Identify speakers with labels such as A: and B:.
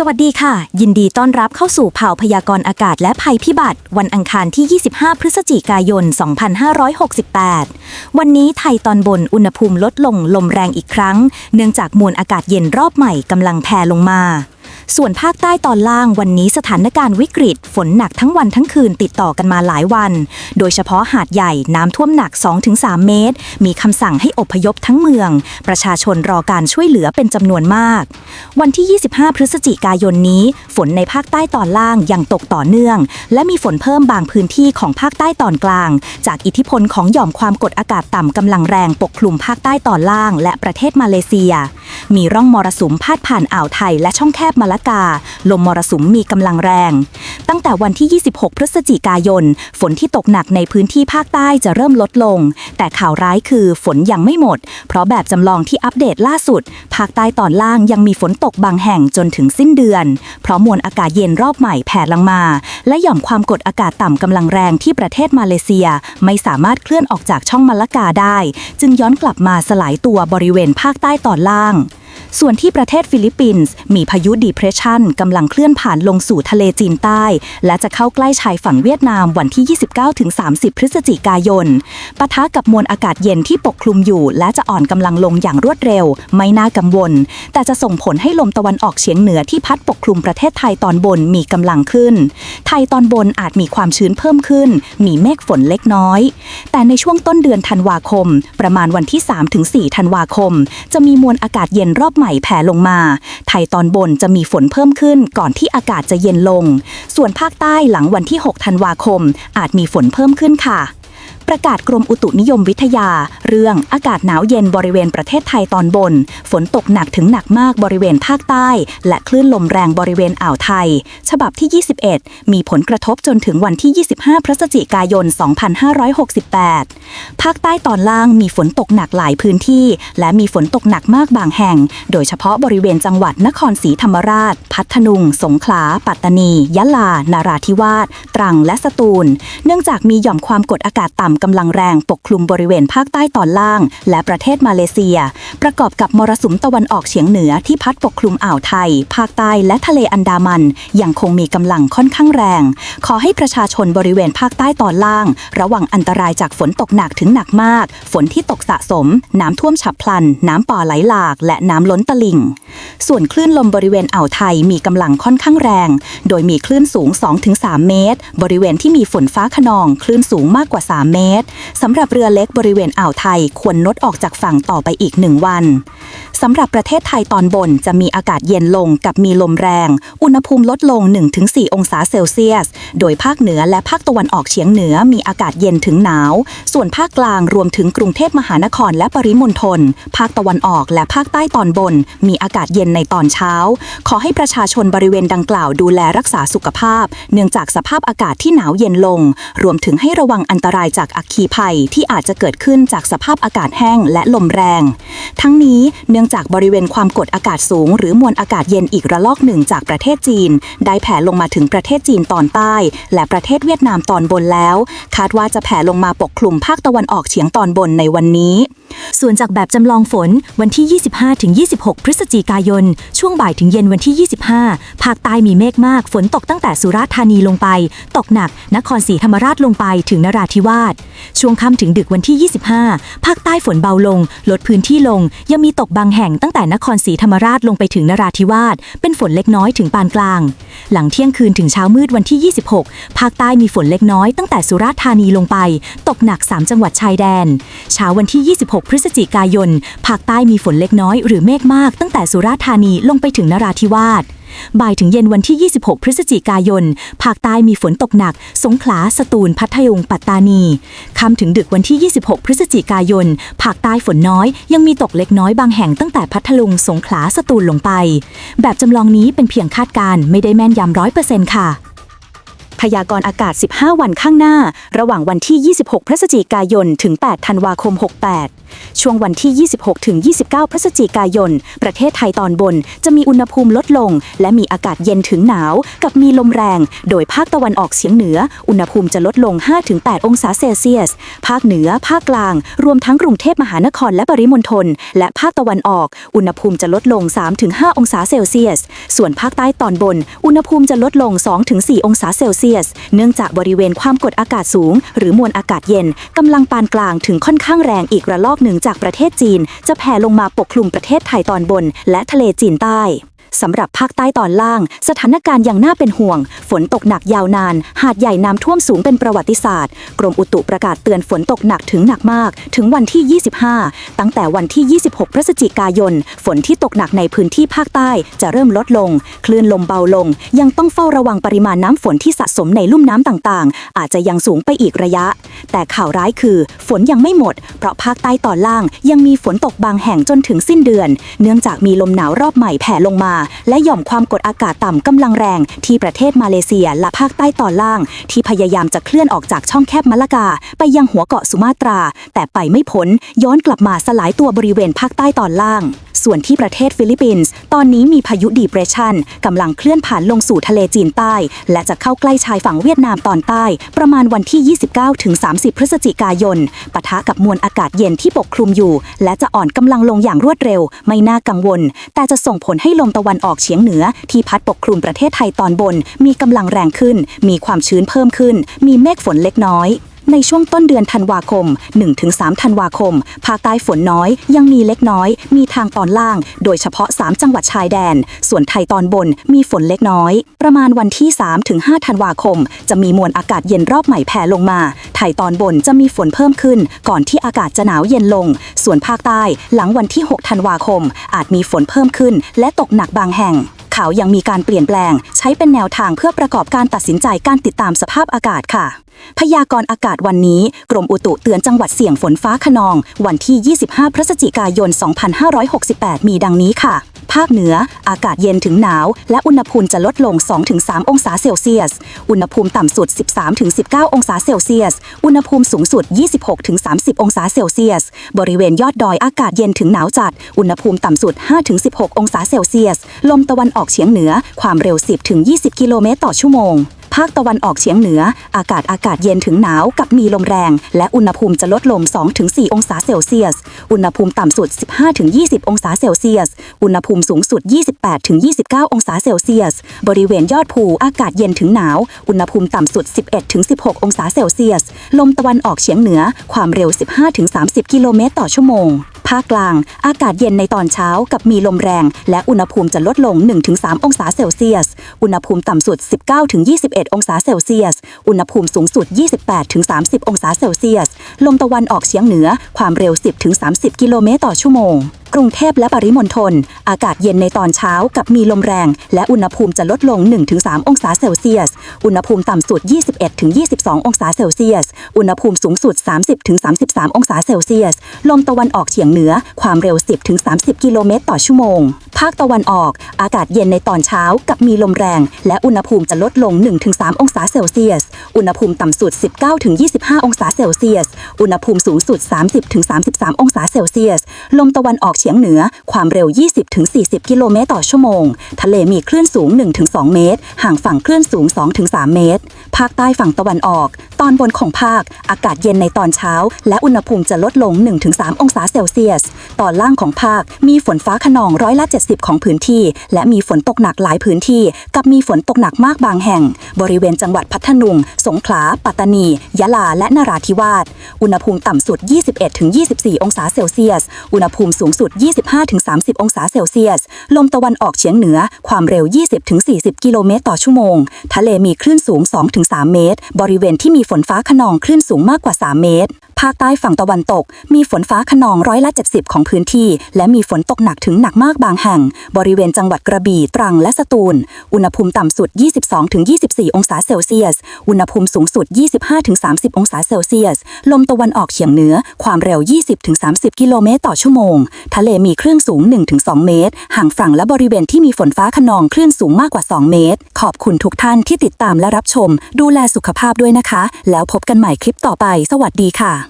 A: สวัสดีค่ะ ยินดีต้อนรับเข้าสู่เผ่าพยากรณ์อากาศและภัยพิบัติ วันอังคารที่ 25 พฤศจิกายน 2568 วันนี้ไทยตอนบนอุณหภูมิลดลงลมแรงอีกครั้ง เนื่องจากมวลอากาศเย็นรอบใหม่กำลังแผ่ลงมา ส่วนภาคใต้ตอนล่างวันนี้สถานการณ์วิกฤต ฝนหนักทั้งวันทั้งคืนติดต่อกันมาหลายวัน โดยเฉพาะหาดใหญ่น้ำท่วมหนัก 2-3 เมตร มีคำสั่งให้อพยพทั้งเมือง ประชาชนรอการช่วยเหลือเป็นจำนวนมาก วันที่ 25 พฤศจิกายนนี้ ฝนในภาคใต้ตอนล่างยังตกต่อเนื่อง และมีฝนเพิ่มบางพื้นที่ของภาคใต้ตอนกลาง จากอิทธิพลของหย่อมความกดอากาศต่ำกำลังแรงปกคลุมภาคใต้ตอนล่าง และประเทศมาเลเซีย มีร่องมรสุมพาดผ่านอ่าวไทยและช่องแคบมาละกา ลมมรสุมมีกำลังแรง ตั้งแต่วันที่ 26 พฤศจิกายน ฝนที่ตกหนักในพื้นที่ภาคใต้จะเริ่มลดลง แต่ข่าวร้ายคือฝนยังไม่หมด เพราะแบบจำลองที่อัปเดตล่าสุด ภาคใต้ตอนล่างยังมีฝนตกบางแห่งจนถึงสิ้นเดือน เพราะมวลอากาศเย็นรอบใหม่แผ่ลงมา และหย่อมความกดอากาศต่ำกำลังแรงที่ประเทศมาเลเซีย ไม่สามารถเคลื่อนออกจากช่องมาลกาได้ จึงย้อนกลับมาสลายตัวบริเวณภาคใต้ตอนล่าง ส่วนที่ประเทศฟิลิปปินส์มีพายุดีเพรสชันกำลังเคลื่อนผ่านลงสู่ทะเลจีนใต้ และจะเข้าใกล้ชายฝั่งเวียดนามวันที่ 29-30 พฤศจิกายนปะทะกับมวลอากาศเย็นที่ปกคลุมอยู่ และจะอ่อนกำลังลงอย่างรวดเร็ว ไม่น่ากังวล แต่จะส่งผลให้ลมตะวันออกเฉียงเหนือที่พัดปกคลุมประเทศไทยตอนบนมีกำลังขึ้น ไทยตอนบนอาจมีความชื้นเพิ่มขึ้น มีเมฆฝนเล็กน้อย แต่ในช่วงต้นเดือนธันวาคม ประมาณวันที่ 3-4 ธันวาคม จะมีมวลอากาศเย็นรอบใหม่แผ่ลงมา ไทยตอนบนจะมีฝนเพิ่มขึ้นก่อนที่อากาศจะเย็นลง ส่วนภาคใต้หลังวันที่ 6 ธันวาคม อาจมีฝนเพิ่มขึ้นค่ะ ประกาศกรมอุตุนิยมวิทยา เรื่องอากาศหนาวเย็นบริเวณประเทศไทยตอนบน ฝนตกหนักถึงหนักมากบริเวณภาคใต้ และคลื่นลมแรงบริเวณอ่าวไทย ฉบับที่ 21 มีผลกระทบจนถึงวันที่ 25 พฤศจิกายน 2568 ภาคใต้ตอนล่างมีฝนตกหนักหลายพื้นที่ และมีฝนตกหนักมากบางแห่ง โดยเฉพาะบริเวณจังหวัดนครศรีธรรมราช พัทลุง สงขลา ปัตตานี ยะลา นาราธิวาส ตรัง และสตูล เนื่องจากมีหย่อมความกดอากาศต่ำกำลังแรงปกคลุมบริเวณภาคใต้ตอนล่าง และประเทศมาเลเซีย ประกอบกับมรสุมตะวันออกเฉียงเหนือที่พัดปกคลุมอ่าวไทย ภาคใต้และทะเลอันดามันยังคงมีกำลังค่อนข้างแรง ขอให้ประชาชนบริเวณภาคใต้ตอนล่าง ระวังอันตรายจากฝนตกหนักถึงหนักมาก ฝนที่ตกสะสม น้ำท่วมฉับพลัน น้ำป่าไหลหลาก และน้ำล้นตลิ่ง ส่วนคลื่นลมบริเวณอ่าวไทยมีกำลังค่อนข้างแรง โดยมีคลื่นสูง 2-3 เมตร บริเวณที่มีฝนฟ้าขนอง คลื่นสูงมากกว่า 3 เมตรสำหรับเรือเล็กบริเวณอ่าวไทยควรงดออกจากฝั่งต่อไปอีกหนึ่งวันสำหรับประเทศไทยตอนบนจะมีอากาศเย็นลงกับมีลมแรง อุณหภูมิลดลง 1-4 องศาเซลเซียส โดยภาคเหนือและภาคตะวันออกเฉียงเหนือมีอากาศเย็นถึงหนาว ส่วนภาคกลางรวมถึงกรุงเทพมหานครและปริมณฑล ภาคตะวันออกและภาคใต้ตอนบน มีอากาศเย็นในตอนเช้า ขอให้ประชาชนบริเวณดังกล่าวดูแลรักษาสุขภาพ เนื่องจากสภาพอากาศที่หนาวเย็นลง รวมถึงให้ระวังอันตรายจากอัคคีภัยที่อาจจะเกิดขึ้นจากสภาพอากาศแห้งและลมแรง ทั้งนี้เนื่องจากบริเวณความกดอากาศสูง หรือมวลอากาศเย็นอีกระลอกหนึ่งจากประเทศจีน ได้แผ่ลงมาถึงประเทศจีนตอนใต้ และประเทศเวียดนามตอนบนแล้ว คาดว่าจะแผ่ลงมาปกคลุมภาคตะวันออกเฉียงตอนบนในวันนี้ส่วนจากแบบจำลองฝนวันที่ 25ถึง26 พฤศจิกายน ช่วงบ่ายถึงเย็นวันที่ 25 ภาคใต้มีเมฆมาก ฝนตกตั้งแต่สุราษฎร์ธานีลงไป ตกหนัก นครศรีธรรมราชลงไปถึงนราธิวาส ช่วงค่ำถึงดึกวันที่ 25 ภาคใต้ฝนเบาลง ลดพื้นที่ลง ยังมีตกบางแห่งตั้งแต่นครศรีธรรมราชลงไปถึงนราธิวาส เป็นฝนเล็กน้อยถึงปานกลาง หลังเที่ยงคืนถึงเช้ามืดวันที่ 26 ภาคใต้มีฝนเล็กน้อยตั้งแต่สุราษฎร์ธานีลงไป ตกหนัก 3 จังหวัดชายแดน เช้าวันที่ 26พฤศจิกายน ภาคใต้มีฝนเล็กน้อยหรือเมฆมากตั้งแต่สุราษฎร์ธานีลงไปถึงนราธิวาส บ่ายถึงเย็นวันที่ 26 พฤศจิกายน ภาคใต้มีฝนตกหนัก สงขลา สตูล พัทยง ปัตตานี ค่ำถึงดึกวันที่ 26 พฤศจิกายน ภาคใต้ฝนน้อย ยังมีตกเล็กน้อยบางแห่งตั้งแต่พัทลุง สงขลา สตูลลงไป แบบจำลองนี้เป็นเพียงคาดการณ์ไม่ได้แม่นยำร้อยเปอร์เซ็นต์ค่ะพยากรณ์อากาศ 15 วันข้างหน้า ระหว่างวันที่ 26 พฤศจิกายน ถึง 8 ธันวาคม 68ช่วงวันที่ 26ถึง29 พฤศจิกายน ประเทศไทยตอนบน จะมีอุณหภูมิลดลง และมีอากาศเย็นถึงหนาว กับมีลมแรง โดยภาคตะวันออกเฉียงเหนือ อุณหภูมิจะลดลง 5-8 องศาเซลเซียส ภาคเหนือ ภาคกลาง รวมทั้งกรุงเทพมหานครและปริมณฑล และภาคตะวันออก อุณหภูมิจะลดลง 3-5 องศาเซลเซียส ส่วนภาคใต้ตอนบน อุณหภูมิจะลดลง 2-4 องศาเซลเซียส เนื่องจากบริเวณความกดอากาศสูง หรือมวลอากาศเย็นกำลังปานกลางถึงค่อนข้างแรงอีกระลอกหนึ่งจากประเทศจีน จะแผ่ลงมาปกคลุมประเทศไทยตอนบน และทะเลจีนใต้ สำหรับภาคใต้ตอนล่าง สถานการณ์ยังน่าเป็นห่วง ฝนตกหนักยาวนาน หาดใหญ่น้ำท่วมสูงเป็นประวัติศาสตร์ กรมอุตุประกาศเตือนฝนตกหนักถึงหนักมาก ถึงวันที่ 25 ตั้งแต่วันที่ 26 พฤศจิกายน ฝนที่ตกหนักในพื้นที่ภาคใต้จะเริ่มลดลง คลื่นลมเบาลง ยังต้องเฝ้าระวังปริมาณน้ำฝนที่สะสมในลุ่มน้ำต่างๆ อาจจะยังสูงไปอีกระยะ แต่ข่าวร้ายคือ ฝนยังไม่หมด เพราะภาคใต้ตอนล่างยังมีฝนตกบางแห่งจนถึงสิ้นเดือน เนื่องจากมีลมหนาวรอบใหม่แผ่ลงมาและหย่อมความกดอากาศต่ำกำลังแรงที่ประเทศมาเลเซียและภาคใต้ตอนล่าง ที่พยายามจะเคลื่อนออกจากช่องแคบมะละกา ไปยังหัวเกาะสุมาตรา แต่ไปไม่พ้นย้อนกลับมาสลายตัวบริเวณภาคใต้ตอนล่าง ส่วนที่ประเทศฟิลิปปินส์ตอนนี้มีพายุดีเพรสชันกำลังเคลื่อนผ่านลงสู่ทะเลจีนใต้ และจะเข้าใกล้ชายฝั่งเวียดนามตอนใต้ ประมาณวันที่ 29ถึง30 พฤศจิกายนปะทะกับมวลอากาศเย็นที่ปกคลุมอยู่ และจะอ่อนกำลังลงอย่างรวดเร็ว ไม่น่ากังวล แต่จะส่งผลให้ลมตะวันวันออกเฉียงเหนือที่พัดปกคลุมประเทศไทยตอนบน มีกำลังแรงขึ้น มีความชื้นเพิ่มขึ้น มีเมฆฝนเล็กน้อย ในช่วงต้นเดือนธันวาคม 1-3 ธันวาคม ภาคใต้ฝนน้อย ยังมีเล็กน้อย มีทางตอนล่าง โดยเฉพาะ 3 จังหวัดชายแดน ส่วนไทยตอนบนมีฝนเล็กน้อย ประมาณวันที่ 3-5 ธันวาคม จะมีมวลอากาศเย็นรอบใหม่แผ่ลงมา ไทยตอนบนจะมีฝนเพิ่มขึ้น ก่อนที่อากาศจะหนาวเย็นลง ส่วนภาคใต้หลังวันที่ 6 ธันวาคม อาจมีฝนเพิ่มขึ้น และตกหนักบางแห่ง ขายังมีการเปลี่ยนแปลง ใช้เป็นแนวทางเพื่อประกอบการตัดสินใจการติดตามสภาพอากาศค่ะ พยากรณ์อากาศวันนี้ กรมอุตุเตือนจังหวัดเสี่ยงฝนฟ้าขนอง วันที่ 25 พฤศจิกายน 2568 มีดังนี้ค่ะ ภาคเหนือ อากาศเย็นถึงหนาว และอุณหภูมิจะลดลง 2-3 องศาเซลเซียส อุณหภูมิต่ำสุด 13-19 องศาเซลเซียส อุณหภูมิสูงสุด 26-30 องศาเซลเซียส บริเวณยอดดอยอากาศเย็นถึงหนาวจัด อุณหภูมิต่ำสุด 5-16 องศาเซลเซียส ลมตะวันออกกเฉียงเหนือความเร็ว 10-20 กิโลเมตรต่อชั่วโมง ภาคตะวันออกเฉียงเหนือ อากาศอากาศเย็นถึงหนาวกับมีลมแรง และอุณหภูมิจะลดลง 2-4 องศาเซลเซียส อุณหภูมิต่ำสุด 15-20 องศาเซลเซียส อุณหภูมิสูงสุด 28-29 องศาเซลเซียส บริเวณยอดภูอากาศเย็นถึงหนาว อุณหภูมิต่ำสุด 11-16 องศาเซลเซียส ลมตะวันออกเฉียงเหนือ ความเร็ว 15-30 กิโลเมตรต่อชั่วโมงภาคกลาง อากาศเย็นในตอนเช้ากับมีลมแรง และอุณหภูมิจะลดลง 1-3 องศาเซลเซียส อุณหภูมิต่ำสุด 19-21องศาเซลเซียส อุณหภูมิสูงสุด 28-30 องศาเซลเซียส ลมตะวันออกเฉียงเหนือความเร็ว 10-30 กิโลเมตรต่อชั่วโมง กรุงเทพและปริมณฑลอากาศเย็นในตอนเช้ากับมีลมแรง และอุณหภูมิจะลดลง 1-3 องศาเซลเซียส อุณหภูมิต่ำสุด 21-22 องศาเซลเซียส อุณหภูมิสูงสุด 30-33 องศาเซลเซียส ลมตะวันออกเฉียงเหนือความเร็ว 10-30 กิโลเมตรต่อชั่วโมง ภาคตะวันออกอากาศเย็นในตอนเช้ากับมีลมแรง และอุณหภูมิจะลดลง 1-3 องศาเซลเซียส อุณหภูมิต่ำสุด 19-25 องศาเซลเซียสอุณหภูมิสูงสุด 30-33 องศาเซลเซียส ลมตะวันออกเฉียงเหนือ ความเร็ว 20-40 กิโลเมตรต่อชั่วโมง ทะเลมีคลื่นสูง 1-2 เมตร ห่างฝั่งคลื่นสูง 2-3 เมตร ภาคใต้ฝั่งตะวันออก ตอนบนของภาค อากาศเย็นในตอนเช้า และอุณหภูมิจะลดลง 1-3 องศาเซลเซียส ตอนล่างของภาค มีฝนฟ้าขนองร้อยละ 70 ของพื้นที่ และมีฝนตกหนักหลายพื้นที่ กับมีฝนตกหนักมากบางแห่ง บริเวณจังหวัดพัทลุง สงขลา ปัตตานี ยะลา และนราธิวาสอุณหภูมิต่ำสุด 21-24 องศาเซลเซียส อุณหภูมิสูงสุด 25-30 องศาเซลเซียส ลมตะวันออกเฉียงเหนือ ความเร็ว 20-40 กิโลเมตรต่อชั่วโมง ทะเลมีคลื่นสูง 2-3 เมตร บริเวณที่มีฝนฟ้าขนองคลื่นสูงมากกว่า 3 เมตร ภาคใต้ฝั่งตะวันตก มีฝนฟ้าขนองร้อยละ70 ของพื้นที่ และมีฝนตกหนักถึงหนักมากบางแห่ง บริเวณจังหวัดกระบี่ตรังและสตูล อุณหภูมิต่ำสุด 22-24 องศาเซลเซียส อุณหภูมิสูงสุด 25-30 องศาเซลเซียส ลมตะวันออกเฉียงเหนือ ความเร็ว 20-30 กิโลเมตรต่อชั่วโมง ทะเลมีคลื่นสูง 1-2 เมตร ห่างฝั่งและบริเวณที่มีฝนฟ้าขนองคลื่นสูงมากกว่า 2 เมตร ขอบคุณทุกท่านที่ติดตามและรับชม ดูแลสุขภาพด้วยนะคะ แล้วพบกันใหม่คลิปต่อไป สวัสดีค่ะ